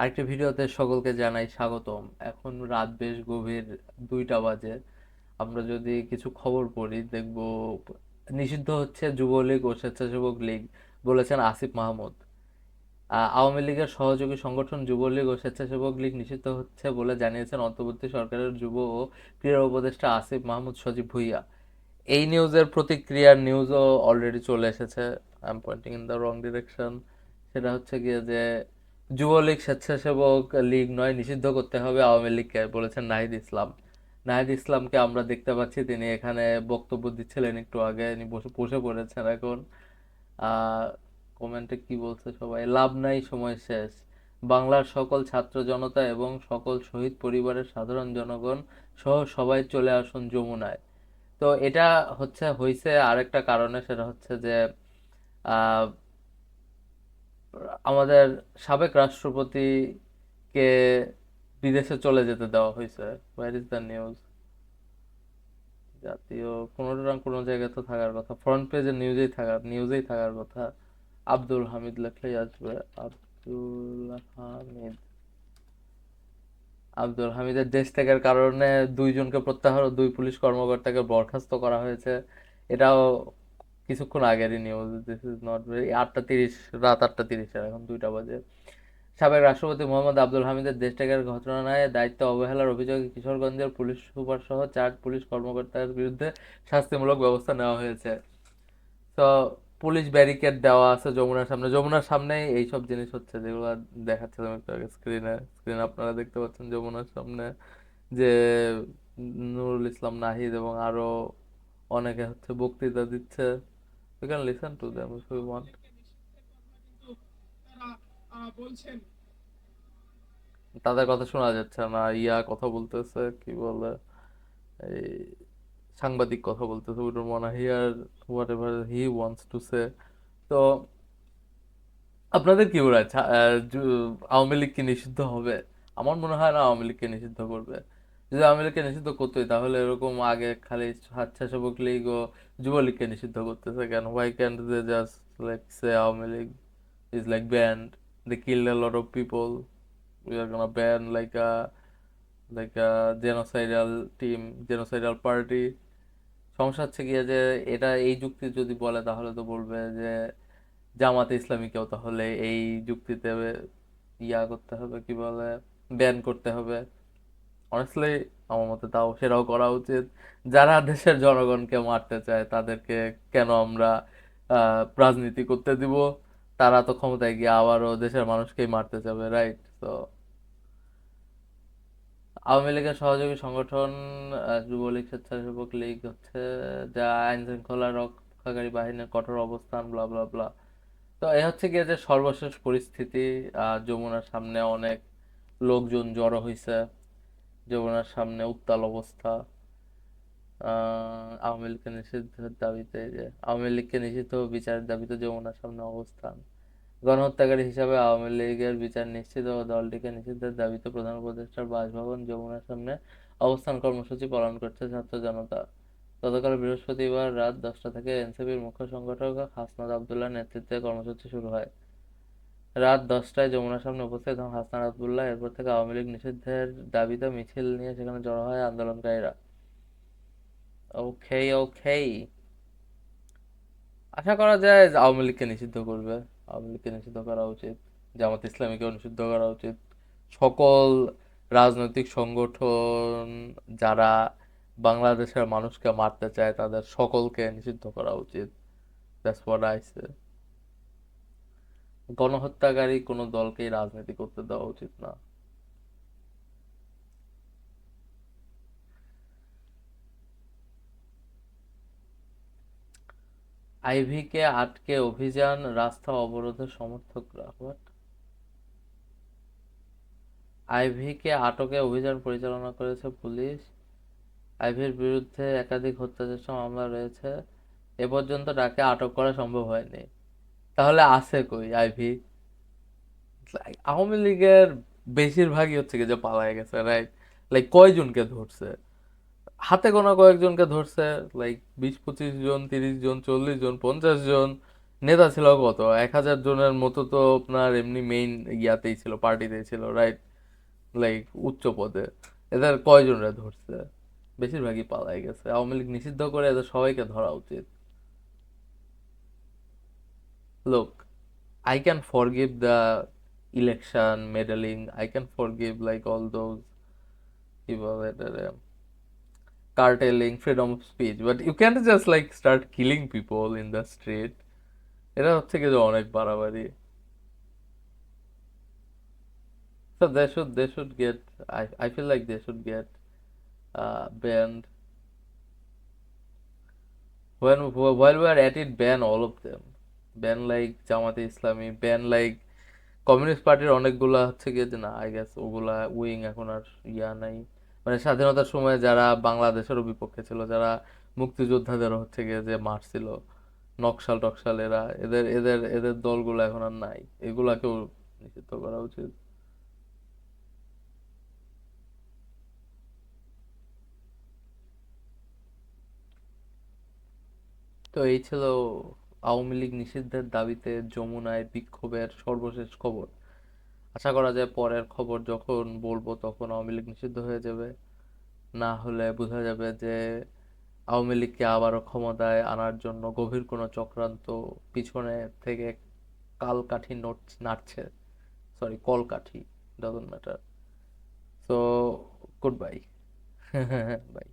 আরেকটি ভিডিওতে সকলকে জানাই স্বাগতম। এখন রাত বেশ গভীর দুইটা বাজে। আমরা যদি কিছু খবর পড়ি, দেখব নিষিদ্ধ হচ্ছে যুবলীগ ও স্বেচ্ছাসেবক লীগ বলেছেন আসিফ মাহমুদ। আওয়ামী লীগের সহযোগী সংগঠন যুবলীগ ও স্বেচ্ছাসেবক লীগ নিষিদ্ধ হচ্ছে বলে জানিয়েছেন অন্তর্বর্তী সরকারের যুব ও ক্রীড়া উপদেষ্টা আসিফ মাহমুদ সজীব ভুঁইয়া। এই নিউজের প্রতিক্রিয়ার নিউজও অলরেডি চলে এসেছে। I am pointing in the wrong direction সেটা হচ্ছে গিয়ে যে যুবলীগ স্বেচ্ছাসেবক লীগ নয়, নিষিদ্ধ করতে হবে আওয়ামী লীগকে, বলেছেন নাহিদ ইসলাম। নাহিদ ইসলামকে আমরা দেখতে পাচ্ছি, তিনি এখানে বক্তব্য দিচ্ছিলেন একটু আগে বসে বসে পড়েছেন এখন। কমেন্টে কি বলছে সবাই? লাভ নাই, সময় শেষ। বাংলার সকল ছাত্র জনতা এবং সকল শহীদ পরিবারের সাধারণ জনগণ সহ সবাই চলে আসুন যমুনায়। তো এটা হচ্ছে হয়েছে আরেকটা কারণে, সেটা হচ্ছে যে আমাদের সাবেক রাষ্ট্রপতিকে বিদেশে চলে যেতে দেওয়া হয়েছে। হোয়ার ইজ দ্য নিউজ জাতীয় কোনোটা কোনো জায়গায় তো থাকার কথা। ফ্রন্ট পেজে নিউজেই থাকার নিউজেই থাকার কথা। আব্দুল হামিদ লেখলেই আসবে। আব্দুল হামিদ। আব্দুল হামিদের দেশ ত্যাগের কারণে দুইজনকে প্রত্যাহার দুই পুলিশ কর্মকর্তাকে বরখাস্ত করা হয়েছে। এটাও কিছুক্ষণ আগেরই news this is not very আটটা তিরিশ, রাত আটটা তিরিশের এখন দুইটা বাজে। সাবেক রাষ্ট্রপতি মোহাম্মদ আব্দুল হামিদের দেশ ত্যাগের ঘটনায় দায়িত্ব অবহেলার অভিযোগে কিশোরগঞ্জের পুলিশ সুপার সহ চার পুলিশ কর্মকর্তার বিরুদ্ধে শাস্তিমূলক ব্যবস্থা নেওয়া হয়েছে। তো পুলিশ ব্যারিকেড দেওয়া আছে যমুনার সামনে। যমুনার সামনেই এইসব জিনিস হচ্ছে যেগুলো দেখাচ্ছিলাম একটু আগে স্ক্রিনে স্ক্রিন আপনারা দেখতে পাচ্ছেন যমুনার সামনে যে নুরুল ইসলাম নাহিদ এবং আরও অনেকে হচ্ছে বক্তৃতা দিচ্ছে। To them if you want তারা আহ, বলছেন তাদের কথা শোনা যাচ্ছে না। ইয়া কথা বলতেছে কি বলে এই সাংবাদিক কথা বলতেছে we don't hear whatever he wants to say তো আপনাদের কি জু- আওয়ামী লীগ কি নিষিদ্ধ হবে? আমার মনে হয় না আওয়ামী লীগকে নিষিদ্ধ করবে। যদি লীগকে নিষিদ্ধ করতোই, তাহলে এরকম আগে খালি স্বেচ্ছাসেবক লীগ ও যুবলীগকে নিষিদ্ধ করতেছে কেন? Why can't they just like say Awami League is like banned they killed a lot of people. We are gonna ban, like, a like, a genocidal team, genocidal party. সমস্যা হচ্ছে গিয়ে যে এটা, এই যুক্তি যদি বলে, তাহলে তো বলবে যে জামাতে ইসলামীকেও তাহলে এই যুক্তিতে ইয়া করতে হবে, কি বলে ব্যান করতে হবে। অনেস্টলি আমার মতে তাও সেটাও করা উচিত। যারা দেশের জনগণকে মারতে চায়, তাদেরকে কেন আমরা রাজনীতি করতে দিব? তারা তো ক্ষমতায় গিয়ে আবারও দেশের মানুষকেই মারতে চাবে রাইট তো আওয়ামী লীগের সহযোগী সংগঠন যুবলীগ, স্বেচ্ছাসেবক লীগ হচ্ছে যা আইন শৃঙ্খলা রক্ষাকারী বাহিনীর কঠোর অবস্থান ব্লা ব্লা ব্লা তো এ হচ্ছে গিয়ে যে সর্বশেষ পরিস্থিতি যমুনার সামনে অনেক লোকজন জড়ো হয়েছে যমুনার সামনে উত্তাল অবস্থা। আওয়ামী লীগকে নিষিদ্ধের দাবিতে যে, আওয়ামী লীগকে নিষিদ্ধ বিচারের দাবিতে যমুনার সামনে অবস্থান। গণহত্যাকারী হিসাবে আওয়ামী লীগের বিচার নিশ্চিত ও দলটিকে নিষিদ্ধের দাবিতে প্রধান উপদেষ্টার বাসভবন যমুনার সামনে অবস্থান কর্মসূচি পালন করছে ছাত্র জনতা। গতকাল বৃহস্পতিবার রাত দশটা থেকে এনসিপির মুখ্য সংগঠক হাসনাত আবদুল্লাহ নেতৃত্বে কর্মসূচি শুরু হয়। রাত দশটায় যমুনার সামনে উপস্থিত হন হাসনাত আবদুল্লাহ। এরপর থেকে আওয়ামী লীগ নিষিদ্ধের দাবিতে মিছিল নিয়ে সেখানে জড়ো হয় আন্দোলনকারীরা। ওকে ওকে আশা করা যায় আওয়ামী লীগকে নিষিদ্ধ করবে। আওয়ামী লীগকে নিষিদ্ধ করা উচিত। জামাত ইসলামীকেও নিষিদ্ধ করা উচিত। সকল রাজনৈতিক সংগঠন যারা বাংলাদেশের মানুষকে মারতে চায়, তাদের সকলকে নিষিদ্ধ করা উচিত। দ্যাটস হোয়াট আই গণহত্যাকারী কোনো দলকেই রাজনীতি করতে দেওয়া উচিত না। আইভীকে আটকে অভিযান রাস্তা অবরোধের সমর্থকরা হোয়াট আইভীকে আটকে অভিযান পরিচালনা করেছে পুলিশ। আইভীর বিরুদ্ধে একাধিক হত্যাচেষ্টা মামলা রয়েছে। এ পর্যন্ত তাকে আটক করা সম্ভব হয়নি। তাহলে আছে কই আইভী আওয়ামী লীগের বেশিরভাগই হচ্ছে কি যে পালায় গেছে রাইট লাইক কয়জনকে ধরছে? হাতে গোনা কয়েকজনকে ধরছে লাইক বিশ, পঁচিশ জন, তিরিশ জন, চল্লিশ জন, পঞ্চাশ জন। নেতা ছিল কত? এক হাজার জনের মতো তো আপনার এমনি মেইন ইয়াতেই ছিল, পার্টিতেই ছিল রাইট লাইক উচ্চ পদে। এদের কয়জনরা ধরছে? বেশিরভাগই পালাই গেছে। আওয়ামী লীগ নিষিদ্ধ করে এদের সবাইকে ধরা উচিত। লোক I can forgive the election meddling. I can forgive like all those carteling, freedom of speech. But you can't just like start killing people in the street. এটা হচ্ছে কি অনেক বাড়াবাড়ি So they should they should get I I feel like they should get uh, banned. When while we are at it, ban all of them. Ban like Jamaat-e-Islami, ban like communist পার্টির অনেকগুলা হচ্ছে গিয়ে যে না I guess ওগুলা wing এখন আর ইয়া নাই। মানে স্বাধীনতার সময় যারা বাংলাদেশেরও বিপক্ষে ছিল যারা মুক্তিযোদ্ধাদেরও হচ্ছে গিয়ে যে মারছিল নকশাল টকশাল এরা এদের এদের এদের দলগুলো এখন আর নাই। এগুলাকেও নিষিদ্ধ করা উচিত। তো এই ছিল আওয়ামী লীগ নিষিদ্ধের দাবিতে যমুনায় বিক্ষোভের সর্বশেষ খবর। আশা করা যায় পরের খবর যখন বলব তখন আওয়ামী লীগ নিষিদ্ধ হয়ে যাবে। না হলে বোঝা যাবে যে আওয়ামী লীগকে আবারও ক্ষমতায় আনার জন্য গভীর কোনো চক্রান্ত পিছনে থেকে কালকাঠি নড় নাড়ছে। সরি কলকাঠি doesn't matter so good bye bye